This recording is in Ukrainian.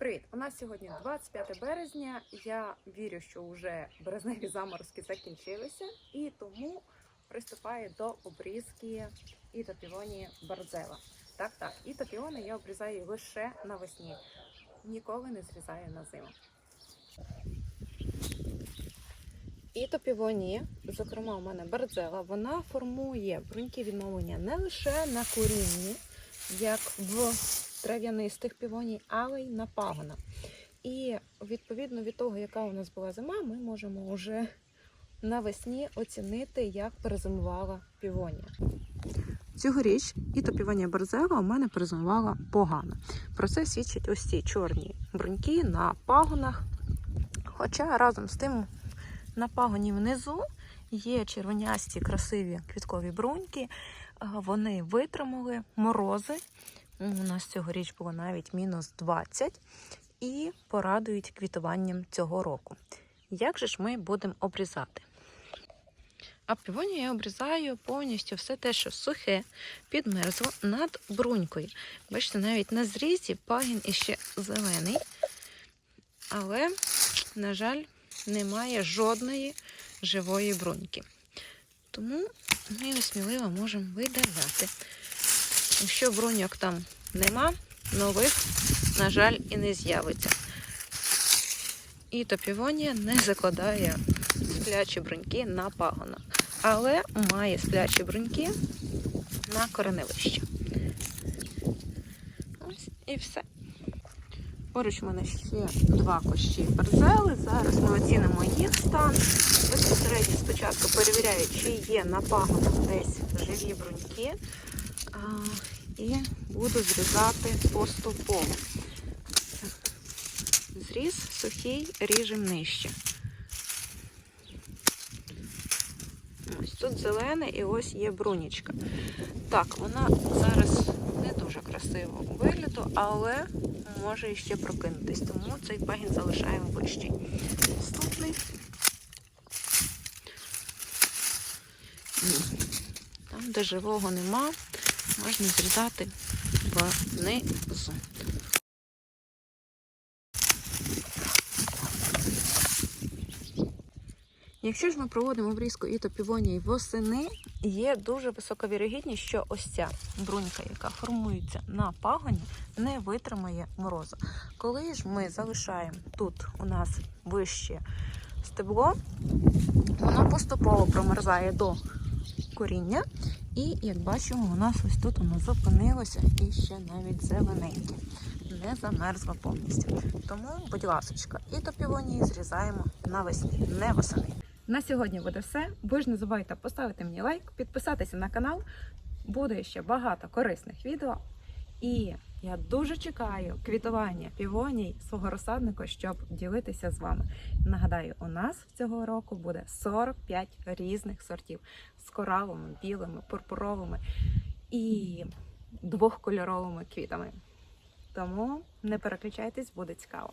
Привіт! У нас сьогодні 25 березня. Я вірю, що вже березневі заморозки закінчилися, і тому приступаю до обрізки ітопіонії Бардзела. Так, так, ітопіони я обрізаю лише навесні, ніколи не зрізаю на зиму. Ітопівонія, зокрема, у мене Бардзела, вона формує бруньки відновлення не лише на корінні, як в трав'янистих півоній, але й на пагонах. І відповідно від того, яка у нас була зима, ми можемо вже навесні оцінити, як перезимувала півонія. Цьогоріч ітопівонія Барзела у мене перезимувала погано. Про це свідчать ось ці чорні бруньки на пагонах. Хоча разом з тим на пагоні внизу є червонясті красиві квіткові бруньки. Вони витримали морози. У нас цьогоріч було навіть мінус 20 і порадують квітуванням цього року. Як же ж ми будемо обрізати? А півонію я обрізаю повністю все те, що сухе, підмерзло над брунькою. Бачите, навіть на зрізі пагін іще зелений, але, на жаль, немає жодної живої бруньки. Тому ми сміливо можемо видаляти. Якщо бруньок там нема, нових, на жаль, і не з'явиться. І топівонія не закладає сплячі бруньки на пагонах, але має сплячі бруньки на кореневище. Ось і все. Поруч у мене ще два кущі барзели. Зараз ми оцінимо їх стан. Безпосередньо спочатку перевіряю, чи є на пагонах десь живі бруньки. І буду зрізати поступово. Зріз сухий, ріжем нижче. Ось тут зелене і ось є брунічка. Так, вона зараз не дуже красиво вигляду, але може іще прокинутись, тому цей пагін залишаємо вищий. Наступний. Там, де живого нема, можна зрізати внизу. Якщо ж ми проводимо обрізку ітопівонії восени, є дуже висока вірогідність, що ось ця брунька, яка формується на пагоні, не витримає морозу. Коли ж ми залишаємо тут у нас вище стебло, воно поступово промерзає до коріння. І, як бачимо, у нас ось тут воно зупинилося і ще навіть зелененьке. Не замерзло повністю. Тому, будь ласка, і топівонії зрізаємо навесні, не восени. На сьогодні буде все. Ви ж не забувайте поставити мені лайк, підписатися на канал. Буде ще багато корисних відео. І я дуже чекаю квітування півоній свого розсадника, щоб ділитися з вами. Нагадаю, у нас цього року буде 45 різних сортів з кораловими, білими, пурпуровими і двохкольоровими квітами. Тому не переключайтесь, буде цікаво.